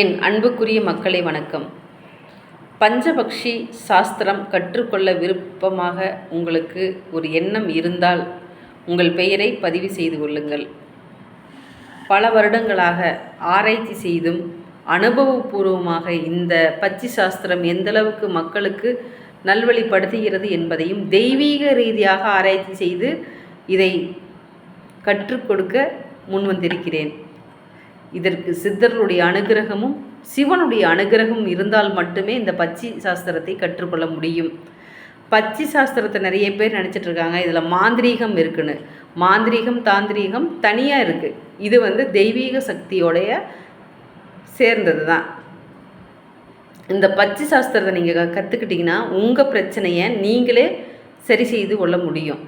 என் அன்புக்குரிய மக்களை வணக்கம். பஞ்சபக்ஷி சாஸ்திரம் கற்றுக்கொள்ள விருப்பமாக உங்களுக்கு ஒரு எண்ணம் இருந்தால் உங்கள் பெயரை பதிவு செய்து கொள்ளுங்கள். பல வருடங்களாக ஆராய்ச்சி செய்தும் அனுபவபூர்வமாக இந்த பச்சி சாஸ்திரம் எந்தளவுக்கு மக்களுக்கு நல்வழிப்படுத்துகிறது என்பதையும் தெய்வீக ரீதியாக ஆராய்ச்சி செய்து இதை கற்றுக் கொடுக்க முன்வந்திருக்கிறேன். இதற்கு சித்தர்களுடைய அனுகிரகமும் சிவனுடைய அனுகிரகமும் இருந்தால் மட்டுமே இந்த பச்சி சாஸ்திரத்தை கற்றுக்கொள்ள முடியும். பச்சி சாஸ்திரத்தை நிறைய பேர் நினச்சிட்டு இருக்காங்க. இதில் மாந்திரீகம் இருக்குன்னு. மாந்திரீகம் தாந்திரீகம் தனியாக இருக்குது இது வந்து தெய்வீக சக்தியோடைய சேர்ந்தது தான் இந்த பச்சி சாஸ்திரத்தை நீங்கள் கற்றுக்கிட்டிங்கன்னா உங்கள் பிரச்சனையை நீங்களே சரி செய்து கொள்ள முடியும்.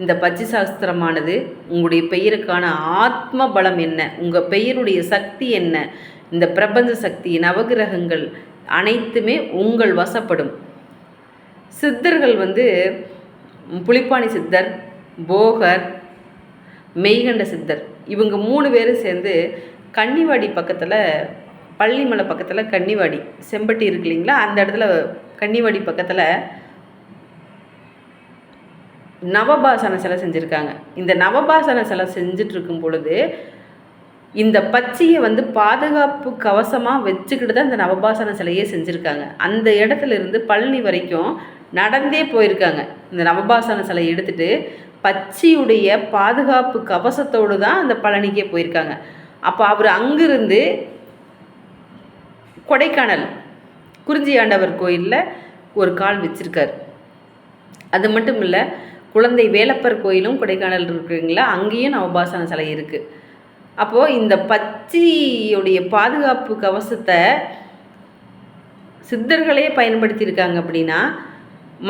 இந்த பச்சி சாஸ்திரமானது உங்களுடைய பெயருக்கான ஆத்ம பலம் என்ன? உங்கள் பெயருடைய சக்தி என்ன? இந்த பிரபஞ்ச சக்தி நவகிரகங்கள் அனைத்துமே உங்கள் வசப்படும். சித்தர்கள் வந்து புலிப்பாணி சித்தர் போகர் மெய்கண்ட சித்தர் இவங்க மூணு பேரும் சேர்ந்து கன்னிவாடி பக்கத்தில் பள்ளிமலை பக்கத்தில் கன்னிவாடி செம்பட்டி இருக்கு இல்லைங்களா? அந்த இடத்துல கன்னிவாடி பக்கத்தில் நவபாசன சிலை செஞ்சுருக்காங்க. இந்த நவபாசன சிலை செஞ்சிட்ருக்கும் பொழுது இந்த பச்சையை வந்து பாதுகாப்பு கவசமாக வச்சுக்கிட்டு தான் இந்த நவபாசன சிலையே செஞ்சுருக்காங்க. அந்த இடத்துல இருந்து பழனி வரைக்கும் நடந்தே போயிருக்காங்க. இந்த நவபாசன சிலை எடுத்துகிட்டு பச்சையுடைய பாதுகாப்பு கவசத்தோடு தான் அந்த பழனிக்கே போயிருக்காங்க. அப்போ அவர் அங்கிருந்து கொடைக்கானல் குறிஞ்சி ஆண்டவர் கோயிலில் ஒரு கால் வச்சுருக்கார். அது மட்டும் இல்லை குழந்தை வேலப்பர் கோயிலும் கொடைக்கானல் இருக்குங்களா? அங்கேயும் நவபாசன சிலை இருக்குது அப்போது இந்த பச்சியுடைய பாதுகாப்பு கவசத்தை சித்தர்களே பயன்படுத்தியிருக்காங்க அப்படின்னா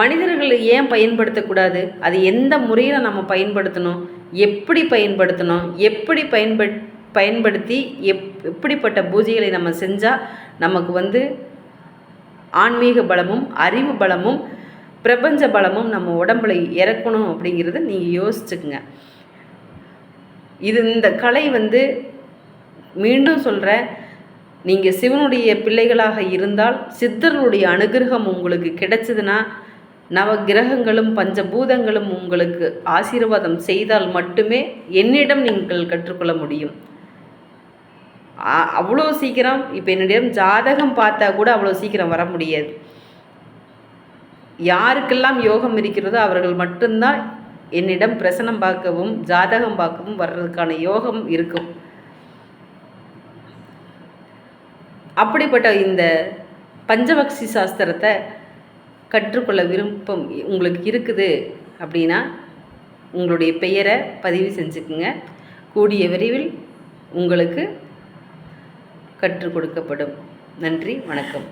மனிதர்கள் ஏன் பயன்படுத்தக்கூடாது? அது எந்த முறையில் நம்ம பயன்படுத்தணும்? எப்படி பயன்படுத்தணும்? எப்படி பயன்பட் பயன்படுத்தி எப் எப்படிப்பட்ட பூஜைகளை நம்ம செஞ்சால் நமக்கு வந்து ஆன்மீக பலமும் அறிவு பலமும் பிரபஞ்ச பலமும் நம்ம உடம்புல இறக்கணும் அப்படிங்கிறத நீங்கள் யோசிச்சுக்குங்க. இது இந்த கலை வந்து மீண்டும் சொல்கிறேன் நீங்கள் சிவனுடைய பிள்ளைகளாக இருந்தால் சித்தர்களுடைய அனுகிரகம் உங்களுக்கு கிடைச்சதுன்னா நவ கிரகங்களும் பஞ்சபூதங்களும் உங்களுக்கு ஆசீர்வாதம் செய்தால் மட்டுமே என்னிடம் நீங்கள் கற்றுக்கொள்ள முடியும். அவ்வளோ சீக்கிரம் இப்போ என்னிடம் ஜாதகம் பார்த்தா கூட அவ்வளோ சீக்கிரம் வர முடியாது. யாருக்கெல்லாம் யோகம் இருக்கிறதோ அவர்கள் மட்டும்தான் என்னிடம் பிரசனம் பார்க்கவும் ஜாதகம் பார்க்கவும் வர்றதுக்கான யோகம் இருக்கும். அப்படிப்பட்ட இந்த பஞ்சபக்ஷி சாஸ்திரத்தை கற்றுக்கொள்ள விருப்பம் உங்களுக்கு இருக்குது அப்படின்னா உங்களுடைய பெயரை பதிவு செஞ்சுக்குங்க. கூடிய விரைவில் உங்களுக்கு கற்றுக் கொடுக்கப்படும். நன்றி வணக்கம்.